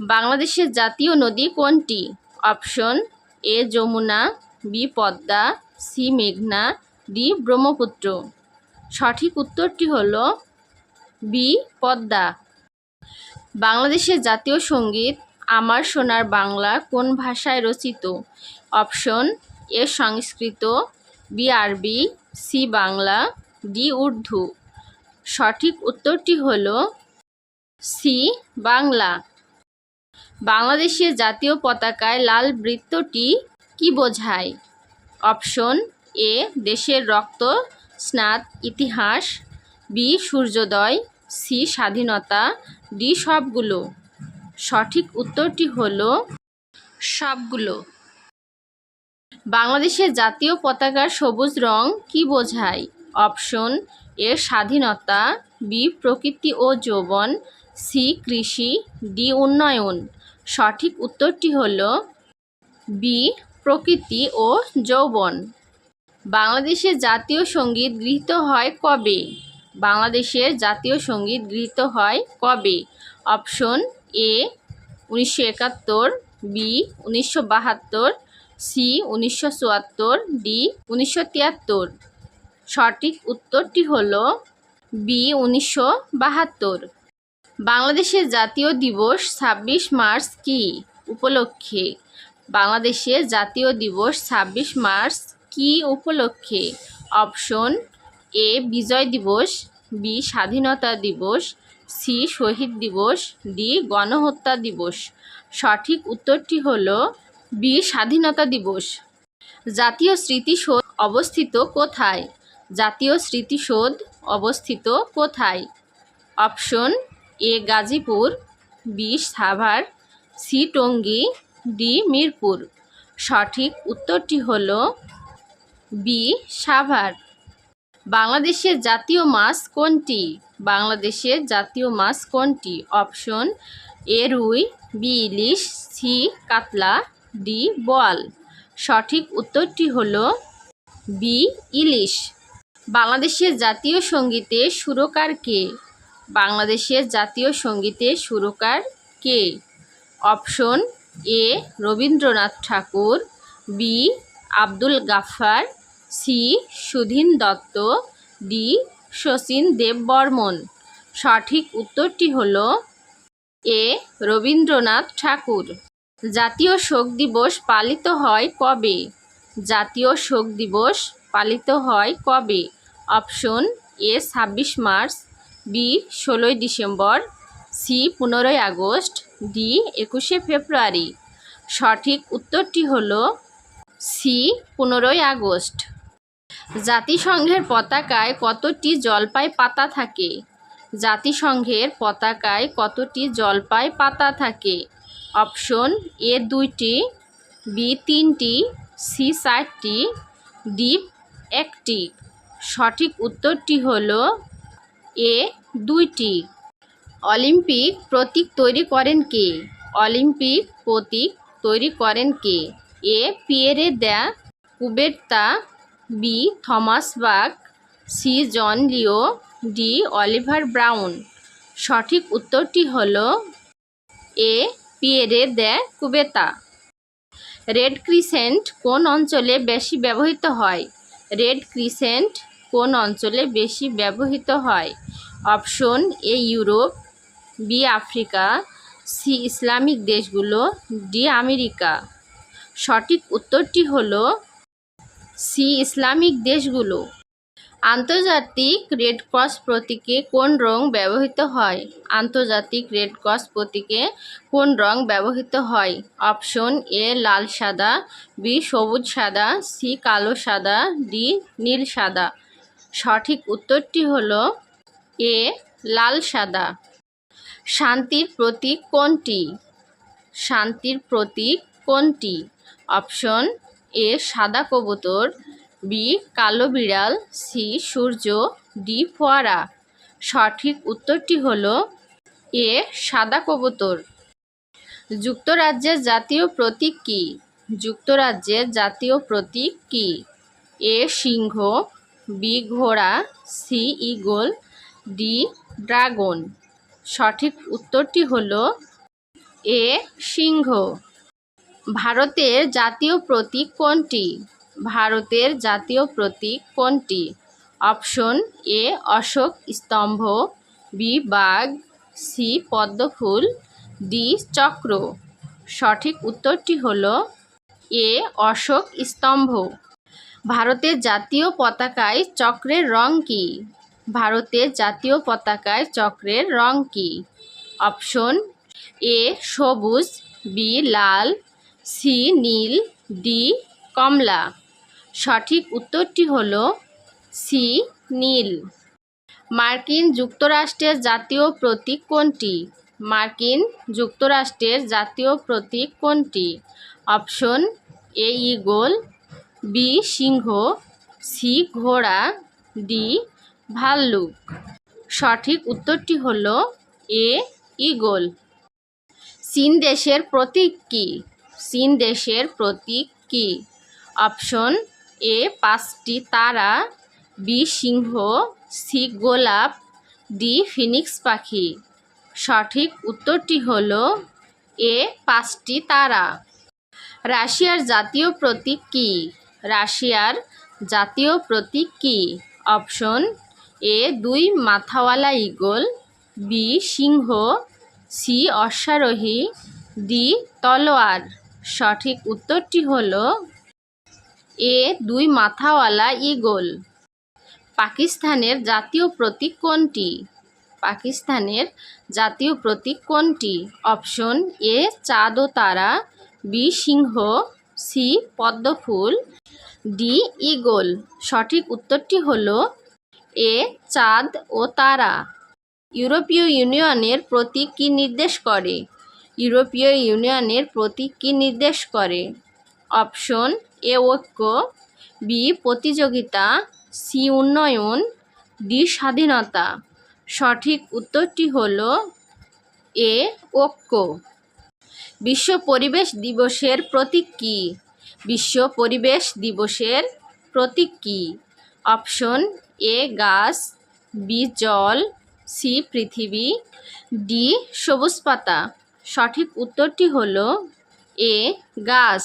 বাংলাদেশের জাতীয় নদী কোনটি? Option A, Jamuna, B, Padma, C, মেঘনা, ডি, ব্রহ্মপুত্র। সঠিক উত্তরটি হল বি, পদ্মা। বাংলাদেশের জাতীয় সংগীত আমার সোনার বাংলা কোন ভাষায় রচিত? অপশন এ, সংস্কৃত, বি, আরবি, সি, বাংলা, ডি, উর্দু। সঠিক উত্তরটি হল সি, বাংলা। বাংলাদেশের জাতীয় পতাকায় লাল বৃত্তটি কি বোঝায়? অপশন এ, দেশের রক্ত, স্নাত, ইতিহাস, বি, সূর্যোদয়, সি, স্বাধীনতা, ডি, সবগুলো। সঠিক উত্তরটি হল সবগুলো। বাংলাদেশের জাতীয় পতাকার সবুজ রং কি বোঝায়? অপশন এ, স্বাধীনতা, বি, প্রকৃতি ও যৌবন, সি, কৃষি, ডি, উন্নয়ন। সঠিক উত্তরটি হল বি, প্রকৃতি ও যৌবন। বাংলাদেশের জাতীয় সংগীত গৃহীত হয় কবে? বাংলাদেশের জাতীয় সংগীত গৃহীত হয় কবে? অপশন এ, উনিশশো একাত্তর, বি, উনিশশো বাহাত্তর, সি, উনিশশো চুয়াত্তর, ডি, উনিশশো তিয়াত্তর। সঠিক উত্তরটি হল বি, উনিশশো বাহাত্তর। বাংলাদেশের জাতীয় দিবস ছাব্বিশ মার্চ কি? উপলক্ষে। বাংলাদেশের জাতীয় দিবস ছাব্বিশ মার্চ কি উপলক্ষে? অপশন এ, বিজয় দিবস, বি, স্বাধীনতা দিবস, সি, শহীদ দিবস, ডি, গণহত্যা দিবস। সঠিক উত্তরটি হল বি, স্বাধীনতা দিবস। জাতীয় স্মৃতিসৌধ অবস্থিত কোথায়? জাতীয় স্মৃতিসৌধ অবস্থিত কোথায়? Option A Gazipur, B Savar, C Tongi, D Mirpur. সঠিক উত্তরটি হল বি সাভার। বাংলাদেশের জাতীয় মাছ কোনটি? বাংলাদেশের জাতীয় মাছ কোনটি? অপশন এ রুই, বি ইলিশ, সি কাতলা, ডি বোয়াল। সঠিক উত্তরটি হল বি ইলিশ। বাংলাদেশের জাতীয় সঙ্গীতে সুরকার কে? বাংলাদেশের জাতীয় সঙ্গীতে সুরকার কে? Option A, Rabindranath Thakur, B, Abdul Gaffar C, Sudhin Datta, D, Sachin Debbarman সঠিক উত্তরটি হল এ, রবীন্দ্রনাথ ঠাকুর। জাতীয় শোক দিবস পালিত হয় কবে? জাতীয় শোক দিবস পালিত হয় কবে? অপশন এ, ছাব্বিশ মার্চ বি, ষোলোই ডিসেম্বর, সি, পনেরোই আগস্ট, ডি, একুশে ফেব্রুয়ারি। সঠিক উত্তরটি হল সি, পনেরোই আগস্ট। জাতিসংঘের পতাকায় কতটি জলপাই পাতা থাকে? জাতিসংঘের পতাকায় কতটি জলপাই পাতা থাকে? অপশন এ দুইটি, বি তিনটি, সি চারটি, ডি একটি। সঠিক উত্তরটি হল এ দুইটি। অলিম্পিক প্রতীক তৈরি করেন কে? অলিম্পিক প্রতীক তৈরি করেন কে? A Pierre de Coubertin, B Thomas Bach, C John Leo, D Oliver Brown. সঠিক উত্তরটি হল A Pierre de Coubertin Red Crescent কোন অঞ্চলে বেশি ব্যবহৃত হয়? রেড ক্রিসেন্ট কোন অঞ্চলে বেশি ব্যবহৃত হয়? Option A, Europe, B, Africa, C, Islamic দেশগুলো, ডি, আমেরিকা। সঠিক উত্তরটি হল সি, ইসলামিক দেশগুলো। আন্তর্জাতিক রেড ক্রস প্রতীকে কোন রং ব্যবহৃত হয়? আন্তর্জাতিক রেড ক্রস প্রতীকে কোন রং ব্যবহৃত হয়? অপশন এ, লাল সাদা, বি, সবুজ সাদা, সি, কালো সাদা, ডি, নীল সাদা। সঠিক উত্তরটি হল এ, লাল সাদা। শান্তির প্রতীক কোনটি? শান্তির প্রতীক কোনটি? অপশন এ, সাদা কবুতর, বি, কালো বিড়াল, সি, সূর্য, ডি, ফোয়ারা। সঠিক উত্তরটি হল এ, সাদা কবুতর। যুক্তরাজ্যের জাতীয় প্রতীক কী? যুক্তরাজ্যের জাতীয় প্রতীক কী? এ, সিংহ বি ঘোড়া, সি ইগল, ডি ড্রাগন। সঠিক উত্তরটি হল এ সিংহ। ভারতের জাতীয় প্রতীক কোনটি? ভারতের জাতীয় প্রতীক কোনটি? অপশন এ অশোক স্তম্ভ, বি বাঘ, সি পদ্মফুল, ডি চক্র। সঠিক উত্তরটি হল এ অশোক স্তম্ভ। ভারতের জাতীয় পতাকায় চক্রের রং কী? ভারতের জাতীয় পতাকায় চক্রের রং কী? অপশন এ, সবুজ, বি, লাল, সি, নীল, ডি, কমলা। সঠিক উত্তরটি হল সি, নীল। মার্কিন যুক্তরাষ্ট্রের জাতীয় প্রতীক কোনটি? মার্কিন যুক্তরাষ্ট্রের জাতীয় প্রতীক কোনটি? অপশন এ ইগল বি, সিংহ, সি, ঘোড়া, ডি, ভাল্লুক। সঠিক উত্তরটি হল এ ইগল চীন দেশের প্রতীক কী? চীন দেশের প্রতীক কী? অপশন এ, পাঁচটি তারা, বি, সিংহ, সি, গোলাপ, ডি, ফিনিক্স পাখি। সঠিক উত্তরটি হল এ, পাঁচটি তারা। রাশিয়ার জাতীয় প্রতীক কী? রাশিয়ার জাতীয় প্রতীক কী? অপশন এ, দুই মাথাওয়ালা ঈগল, বি, সিংহ, সি, অশ্বারোহী, ডি, তলোয়ার। সঠিক উত্তরটি হল এ, দুই মাথাওয়ালা ঈগল। পাকিস্তানের জাতীয় প্রতীক কোনটি? পাকিস্তানের জাতীয় প্রতীক কোনটি? অপশন এ, চাঁদ ও তারা, বি, সিংহ সি, পদ্মফুল। D, eagle. সঠিক উত্তরটি হল এ, চাঁদ ও তারা। ইউরোপীয় ইউনিয়নের প্রতীক কী নির্দেশ করে? ইউরোপীয় ইউনিয়নের প্রতীক কী নির্দেশ করে? অপশন, এ ঐক্য। বি, প্রতিযোগিতা। সি, উন্নয়ন। ডি, স্বাধীনতা। সঠিক উত্তরটি হল এ, ঐক্য। বিশ্ব পরিবেশ দিবসের প্রতীক কী? বিশ্ব পরিবেশ দিবসের প্রতীক কী? অপশন এ, গাছ, বি, জল, সি, পৃথিবী, ডি, সবুজ পাতা। সঠিক উত্তরটি হল এ, গাছ।